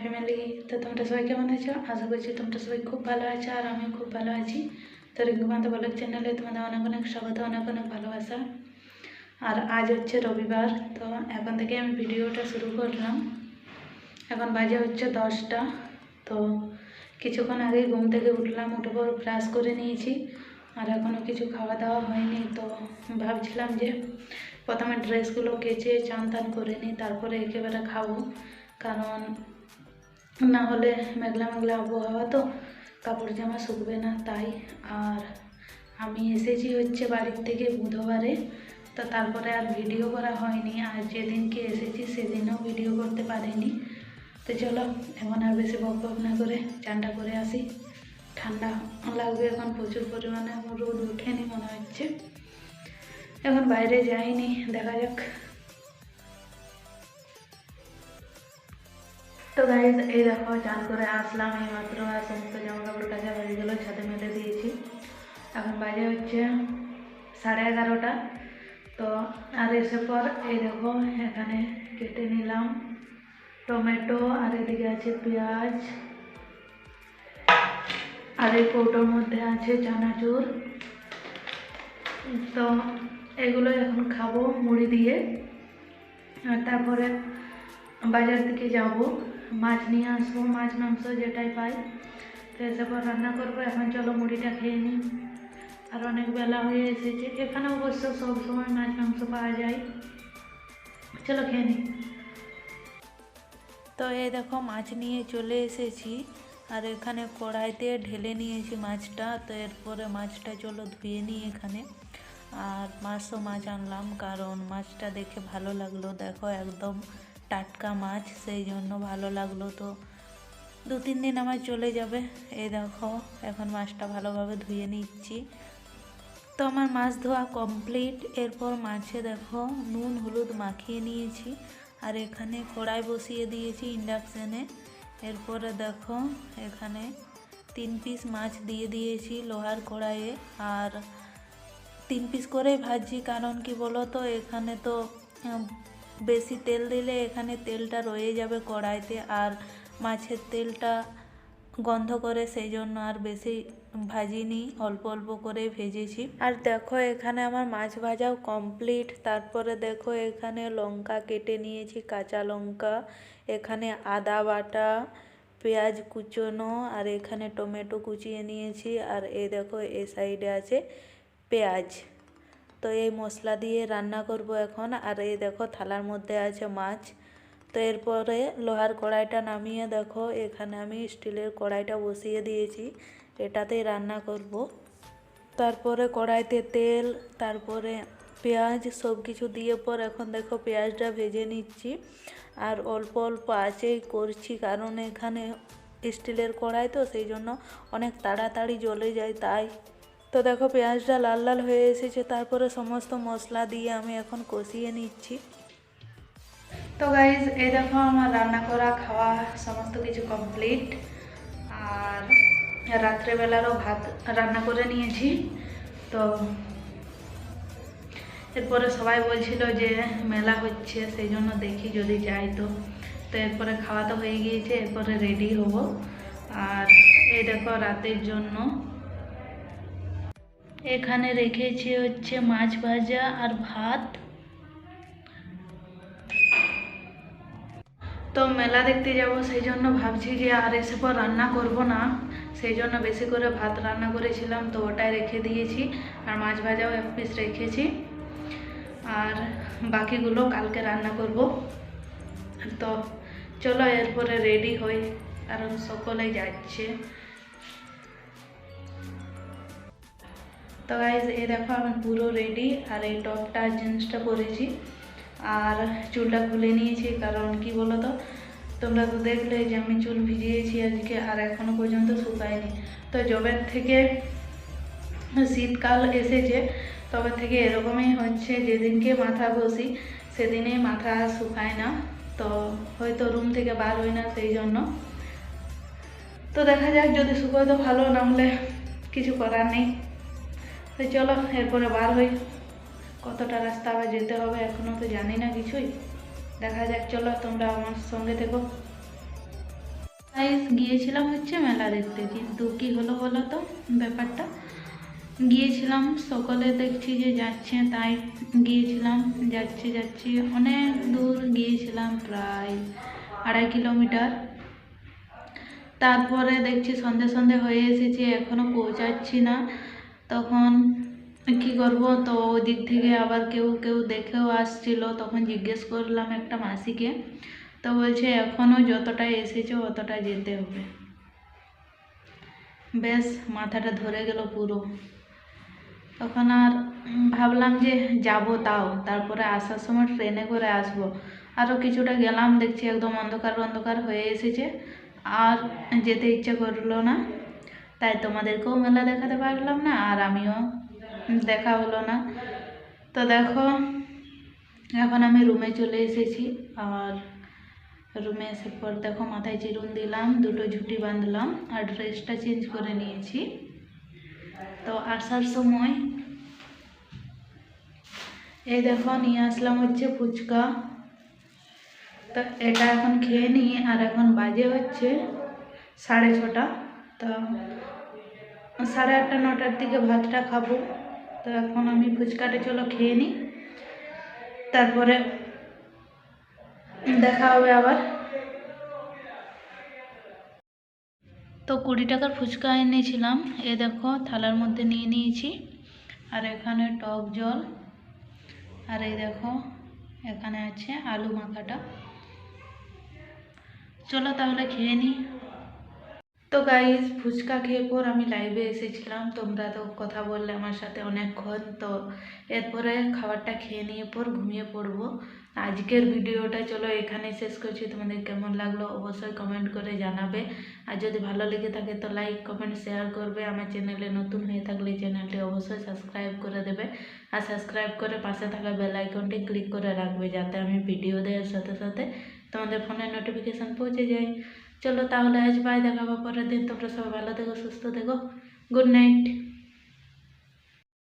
Family তো তোমরা সবাই কেমন আছো? আশা করছি তোমরা সবাই খুব ভালো আছো আর আমিও খুব ভালো আছি। তো রিঙ্কুমান্ত ব্লগ চ্যানেলে তোমাদের অনেক অনেক স্বাগত, অনেক অনেক ভালোবাসা। আর আজ হচ্ছে রবিবার, তো এখন থেকে আমি ভিডিওটা শুরু করলাম। এখন বাজে হচ্ছে দশটা। তো কিছুক্ষণ আগে ঘুম থেকে উঠলাম, উঠে পর ব্রাশ করে নিয়েছি। আর এখনও কিছু খাওয়া দাওয়া হয়নি, তো ভাবছিলাম যে প্রথমে ড্রেসগুলো কেচে চান টান করে নিই, তারপরে একেবারে খাব। কারণ না হলে মেঘলা মেঘলা আবহাওয়া তো, কাপড় জামা শুকবে না তাই। আর আমি এসেছি হচ্ছে বাড়ির থেকে বুধবারে, তো তারপরে আর ভিডিও করা হয়নি। আর যেদিনকে এসেছি সেদিনও ভিডিও করতে পারিনি। তো চলো, এখন আর বেশি বক বক না করে চানটা করে আসি। ঠান্ডা লাগবে এখন, প্রচুর পরিমাণে এখন রোদ ওঠেনি মনে হচ্ছে। এখন বাইরে যাইনি, দেখা যাক। তো গাইজ এই দেখো, চান করে আসলাম এই মাত্র আর সমস্ত জামা কাপড় কাচা হয়ে গেলো, ছাদে মেলে দিয়েছি। এখন বাজে হচ্ছে সাড়ে এগারোটা। তো আর এসে পর এই দেখো, এখানে কেটে নিলাম। টমেটো, আর এদিকে আছে পেঁয়াজ, আর এই কৌটোর মধ্যে আছে চানাচুর। তো এগুলো এখন খাব মুড়ি দিয়ে। আর তারপরে বাজার থেকে যাব। মাছ নিয়ে আসব, মাছ, মাংস যেটাই পাই। তো এসে রান্না করব, এখন চলো মুড়িটা খেয়ে নিই। আর অনেক বেলা হয়ে এসেছে। এখানে অবশ্য সব সময় মাছ, মাংস পাওয়া যায়। চলো খেয়ে নিই। তো এই দেখো মাছ নিয়ে চলে এসেছি। আর এখানে কড়াইতে ঢেলে নিয়েছি মাছটা। তো এরপরে মাছটা চলো ধুয়ে নিই এখানে। আর মাছও মাছ আনলাম কারণ মাছটা দেখে ভালো লাগল। দেখো একদম টাটকা মাছ, সেই জন্য ভালো লাগল তো। দু, তিন দিন আমার চলে যাবে। এই দেখো এখন মাছটা ভালোভাবে ধুয়ে নিচ্ছি। তো আমার মাছ ধোয়া কমপ্লিট। এরপর মাছে দেখো নুন, হলুদ মাখিয়ে নিয়েছি। আর এখানে কড়াই বসিয়ে দিয়েছি ইন্ডাকশানে। এরপরে দেখো, এখানে তিন পিস মাছ দিয়ে দিয়েছি লোহার কড়াইয়ে। আর তিন পিস করেই ভাজছি, কারণ কি বলো তো এখানে তো বেশি তেল দিলে এখানে তেলটা রয়ে যাবে কড়াইতে, আর মাছের তেলটা গন্ধ করে, সেই জন্য আর বেশি ভাজিনি অল্প অল্প করে ভেজেছি। আর দেখো এখানে আমার মাছ ভাজাও কমপ্লিট তারপরে দেখো এখানে লঙ্কা কেটে নিয়েছি, কাঁচা লঙ্কা। এখানে আদা বাটা, পেঁয়াজ কুচোনো, আর এখানে টমেটো কুচিয়ে নিয়েছি। আর এই দেখো এ সাইডে আছে পেঁয়াজ। তো এই মশলা দিয়ে রান্না করব এখন। আর এই দেখো থালার মধ্যে আছে মাছ। তো এরপরে লোহার কড়াইটা নামিয়ে দেখো, এখানে আমি স্টিলের কড়াইটা বসিয়ে দিয়েছি। এটাতেই রান্না করব। তারপরে কড়াইতে তেল, তারপরে পেঁয়াজ সব কিছু দিয়ে পর এখন দেখো পেঁয়াজটা ভেজে নিচ্ছি। আর অল্প অল্প আছেই করছি, কারণ এখানে স্টিলের কড়াই তো, সেই জন্য অনেক তাড়াতাড়ি জ্বলে যায় তাই। তো দেখো পেঁয়াজটা লাল লাল হয়ে এসেছে, তারপরে সমস্ত মশলা দিয়ে আমি এখন কষিয়ে নিচ্ছি। তো গাইজ এই দেখো আমার রান্না করা, খাওয়া, সমস্ত কিছু কমপ্লিট আর রাত্রেবেলারও ভাত রান্না করে নিয়েছি। তো এরপরে সবাই বলছিল যে মেলা হচ্ছে, সেই জন্য দেখি যদি যাই তো। তো এরপরে খাওয়া তো হয়ে গিয়েছে, এরপরে রেডি হব। আর এই দেখো রাতের জন্য। এখানে রেখেছি হচ্ছে মাছ ভাজা আর ভাত। তো মেলা দেখতে যাব, সেই জন্য ভাবছি যে আর এসে পর রান্না করব না। সেই জন্য বেশি করে ভাত রান্না করেছিলাম, তো ওটাই রেখে দিয়েছি। আর মাছ ভাজাও এক পিস রেখেছি। আর বাকিগুলো কালকে রান্না করব। তো চলো, এরপরে রেডি হই। কারণ সকলেই যাচ্ছে। তো গাইজ এই দেখো, আমি পুরো রেডি আর এই টপটা জিন্সটা পরেছি। আর চুলটা খুলে নিয়েছি, কারণ কি বলো তো তোমরা তো দেখলে যে আমি চুল ভিজিয়েছি আজকে আর এখনও পর্যন্ত শুকায়নি। তো জবের থেকে শীতকাল এসেছে, তবে থেকে এরকমই হচ্ছে যেদিনকে মাথা বসি সেদিনে মাথা শুকায় না। তো হয়তো রুম থেকে বার হই না সেই জন্য। তো দেখা যাক, যদি শুকোয় তো ভালো, না হলে কিছু করার নেই। তো চলো, এরপরে বার হই। কতটা রাস্তা আবার যেতে হবে এখনও তো জানি না কিছুই। দেখা যাক, চলো তোমরা আমার সঙ্গে থেকো। গিয়েছিলাম হচ্ছে মেলা দেখতে, কিন্তু কি হলো বলো তো ব্যাপারটা? গিয়েছিলাম, সকলে দেখছি যে যাচ্ছে, তাই গিয়েছিলাম, যাচ্ছি যাচ্ছি। অনেক দূর গিয়েছিলাম, প্রায় আড়াই কিলোমিটার। তারপরে দেখছি সন্ধে সন্ধে হয়ে এসেছে এখনও পৌঁছাচ্ছি না। তখন কি করব? তো ওই দিক থেকে আবার কেউ কেউ দেখেও আসছিল। তখন জিজ্ঞেস করলাম একটা মাসিকে। তো বলছে এখনও যতটা এসেছে, অতটা যেতে হবে। বেশ মাথাটা ধরে গেল পুরো। তখন আর ভাবলাম যে যাব তাও। তারপরে আসার সময় ট্রেনে করে আসব। আরও কিছুটা গেলাম, দেখছি একদম অন্ধকার অন্ধকার হয়ে এসেছে। আর যেতে ইচ্ছে করল না। তাই তোমাদেরকেও মেলা দেখাতে পারলাম না, আর আমিও দেখা হলো না। তো দেখো, এখন আমি রুমে চলে এসেছি। আর রুমে এসে পর দেখো, মাথায় চিরুন দিলাম, দুটো ঝুঁটি বাঁধলাম আর ড্রেসটা চেঞ্জ করে নিয়েছি। তো আসার সময় এই দেখো, নিয়ে আসলাম হচ্ছে ফুচকা। তো এটা এখন খেয়ে নিই, আর এখন বাজে হচ্ছে সাড়ে ছটা। তো সাড়ে আটটা, নটার দিকে ভাতটা খাব। তো এখন আমি ফুচকাটা চলো খেয়ে নিই। তারপরে দেখা হবে আবার। তো কুড়ি টাকার ফুচকা এনেছিলাম। এ দেখো, থালার মধ্যে নিয়ে নিয়েছি। আর এখানে টক জল। আর এই দেখো, এখানে আছে আলু মাখাটা। চলো তাহলে খেয়ে নিই। তো গাইজ ফুচকা খেয়ে পর আমি লাইভে এসেছিলাম। তোমরা তো কথা বললে আমার সাথে অনেকক্ষণ। তো এরপরে খাবারটা খেয়ে নিয়ে পর ঘুমিয়ে পড়ব। আজকের ভিডিওটা চলো এখানেই শেষ করছি। তোমাদের কেমন লাগল অবশ্যই কমেন্ট করে জানাবে। আর যদি ভালো লেগে থাকে তো লাইক কমেন্ট শেয়ার করবে। আমার চ্যানেলে নতুন হয়ে থাকলে চ্যানেলটি অবশ্যই সাবস্ক্রাইব করে দেবে। আর সাবস্ক্রাইব করে পাশে থাকা বেল আইকনটি ক্লিক করে রাখবে যাতে আমি ভিডিও দেওয়ার সাথে সাথে তোমাদের ফোনে নোটিফিকেশান পৌঁছে যায়। চলো তাহলে আজ বাই, দেখাবো পরের দিন। তোমরা সবাই ভালো দেখো সুস্থ দেখো গুড নাইট।